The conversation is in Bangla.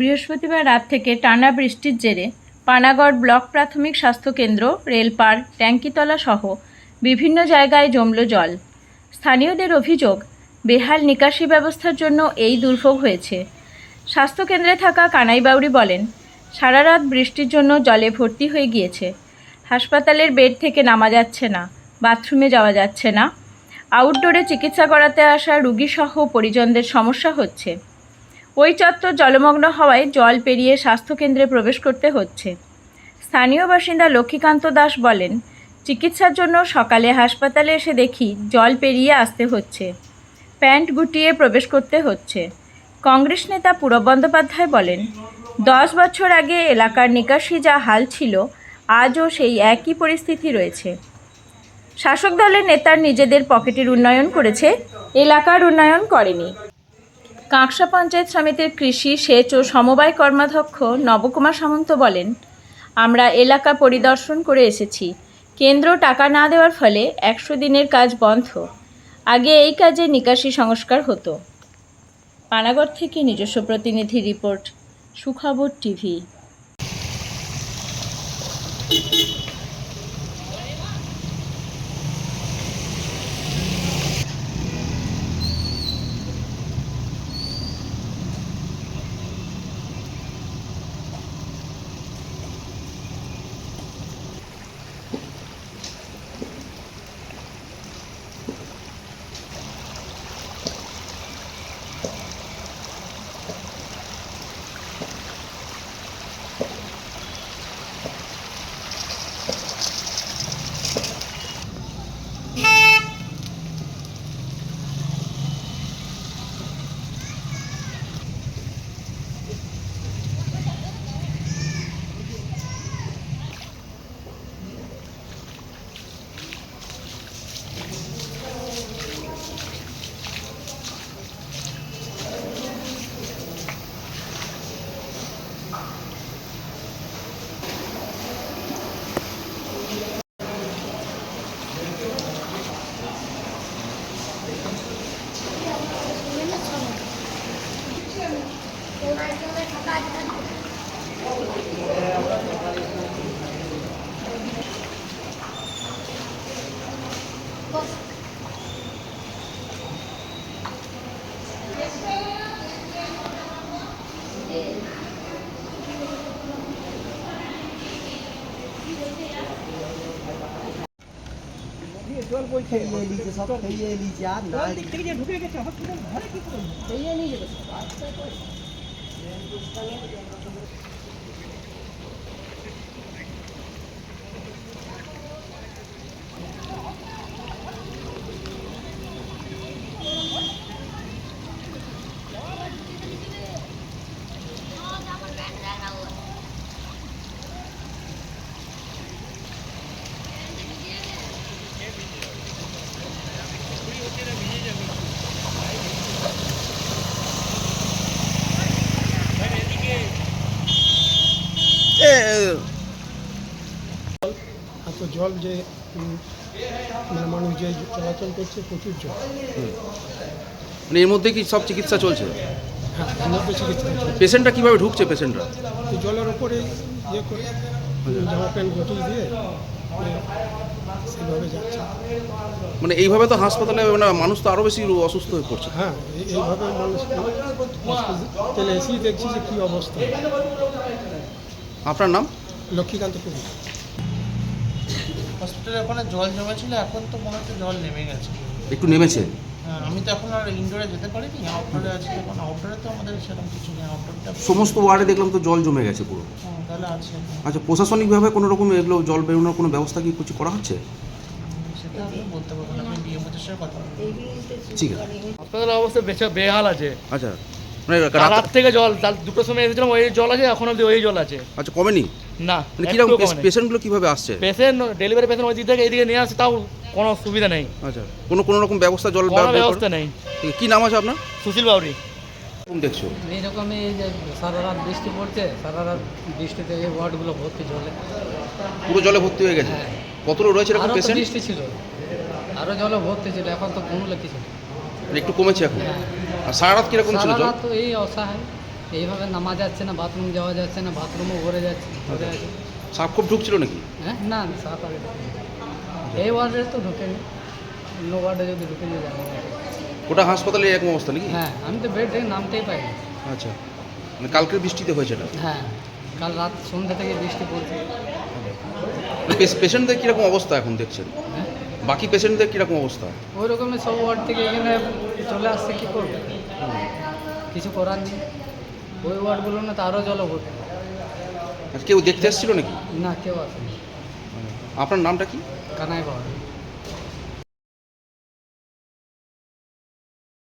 বৃহস্পতিবার রাত থেকে টানা বৃষ্টির জেরে পানাগড় ব্লক প্রাথমিক স্বাস্থ্যকেন্দ্র রেলপার ট্যাঙ্কিতলা সহ বিভিন্ন জায়গায় জমল জল। স্থানীয়দের অভিযোগ, বেহাল নিকাশি ব্যবস্থার জন্য এই দুর্ভোগ হয়েছে। স্বাস্থ্যকেন্দ্রে থাকা কানাইবাউরি বলেন সারা রাত বৃষ্টির জন্য জলে ভর্তি হয়ে গিয়েছে। হাসপাতালের বেড থেকে নামা যাচ্ছে না, বাথরুমে যাওয়া যাচ্ছে না। আউটডোরে চিকিৎসা করাতে আসা রুগীসহ পরিজনদের সমস্যা হচ্ছে। ওই চত্বর জলমগ্ন হওয়ায় জল পেরিয়ে স্বাস্থ্যকেন্দ্রে প্রবেশ করতে হচ্ছে। স্থানীয় বাসিন্দা লক্ষ্মীকান্ত দাস বলেন, চিকিৎসার জন্য সকালে হাসপাতালে এসে দেখি জল পেরিয়ে আসতে হচ্ছে। প্যান্ট গুটিয়ে প্রবেশ করতে হচ্ছে। কংগ্রেস নেতা পূরব বন্দ্যোপাধ্যায় বলেন, দশ বছর আগে এলাকার নিকাশি যা হাল ছিল, আজও সেই একই পরিস্থিতি রয়েছে। শাসক দলের নেতার নিজেদের পকেটের উন্নয়ন করেছে, এলাকার উন্নয়ন করেনি। কাঁকসা পঞ্চায়েত সমিতির কৃষি, সেচ ও সমবায় কর্মাধ্যক্ষ নবকুমার সামন্ত বলেন, আমরা এলাকা পরিদর্শন করে এসেছি। কেন্দ্র টাকা না দেওয়ার ফলে একশো দিনের কাজ বন্ধ। আগে এই কাজে নিকাশি সংস্কার হতো। পানাগড় থেকে নিজস্ব প্রতিনিধি রিপোর্ট, সুখবর টিভি। জল বলছে খেয়ে নিয়েছে সব খেয়ে নিয়েছে আর না দিক থেকে যে ঢুকে গেছে হসপিটাল ঘরে কি করে যেতে এত জল যে মানে মানুষ যে চলাচল করছে প্রচুর জল। মানে এর মধ্যে কি সব চিকিৎসা চলছে? হ্যাঁ এর মধ্যে চিকিৎসা চলছে। পেশেন্টরা কীভাবে ঢুকছে পেশেন্টরা? এই জলের ওপরে ইয়ে করে জামা প্যান্ট গুটিয়ে দিয়ে সেভাবে যাচ্ছে। মানে এইভাবে তো হাসপাতালে মানে মানুষ তো আরও বেশি অসুস্থ হয়ে পড়ছে। হ্যাঁ এইভাবে মানুষ হসপিটালে এসেই দেখছি যে কী অবস্থা। আপনার নাম? লক্ষ্মীকান্ত কবি হসপিটালে ওখানে জল জমেছিল এখন তো মনে হচ্ছে জল নেমে গেছে। একটু নেমেছে? হ্যাঁ, আমি তো এখন আর ইনডোরে যেতে পারিনি আউটডোরে আছি এখন আউটডোরে তো আমাদের সেরকম কিছু নেই আউটডোরটা সমস্ত ওয়ার্ডে দেখলাম তো জল জমে গেছে পুরো। তাহলে আছে। আচ্ছা প্রশাসনিকভাবে কোনো রকম এগুলো জল বেরোনোর কোনো ব্যবস্থা কি কিছু করা হচ্ছে? সেটা আমি বলতে পারব না আমি ডিএমওদের সাথে কথা ঠিক আছে। হাসপাতালের অবস্থা বেচা বেহাল আছে। আচ্ছা। মানে রাত- থেকে জল দুটোর সময় এসেছিলাম ওই জল আছে এখন অব্দি ওই জল আছে। আচ্ছা কমেনি? না মানে কীরকম পেশেন্টগুলো কীভাবে আসছে? পেশেন্ট ডেলিভারি পেশেন্ট ওই দিক থেকে এইদিকে নিয়ে আসে তাও কোনো সুবিধা নেই। আচ্ছা কোনো কোনো রকম ব্যবস্থা জল ব্যবস্থা নেই। কি নাম আছে আপনার? সুশীল বাউরি কোন দেখছ? এইরকমই এই যে সারা রাত বৃষ্টি পড়ছে সারা রাত বৃষ্টিতে এই ওয়ার্ডগুলো ভর্তি জলে। পুরো জলে ভর্তি হয়ে গেছে? কত লোক রয়েছে এরকম পেশেন্ট বৃষ্টি ছিল। আরও জলে ভর্তি ছিল এখন তো কমলে কিছু নেই। একটু কমেছে এখন। আর সারা রাত কীরকম ছিল জল? রাত তো এই অসহায়। এইভাবে নামা যাচ্ছে না বাথরুম যাওয়া যাচ্ছে না বাথরুমও ভরে যাচ্ছে ভরে আছে সাপ খুব ঢুকছিল নাকি? হ্যাঁ না সাপ আগে। এই ওয়ার্ডে তো ঢোকেনি। অন্য ওয়ার্ডে যদি ঢুকে নিয়ে যাব ওটা হাসপাতালে এরকম অবস্থা নাকি? হ্যাঁ আমি তো বেড থেকে নামতেই পাই আচ্ছা। মানে কালকের বৃষ্টিতে হয়েছে এটা? হ্যাঁ কাল রাত সন্ধ্যা থেকে বৃষ্টি পড়ছে। পেশেন্টদের কীরকম অবস্থা এখন দেখছেন? হ্যাঁ? বাকি পেশেন্টদের কীরকম অবস্থা? ওই রকমের সব ওয়ার্ড থেকে এখানে চলে আসছে কী করবে? কিছু করার নেই। ওই ওয়ার্ডগুলো না তো আরও জল ভর্তি আর কেউ দেখতে এসেছিল নাকি? না কেউ আসেনি। আপনার নামটা কি? কানাই পাওয়া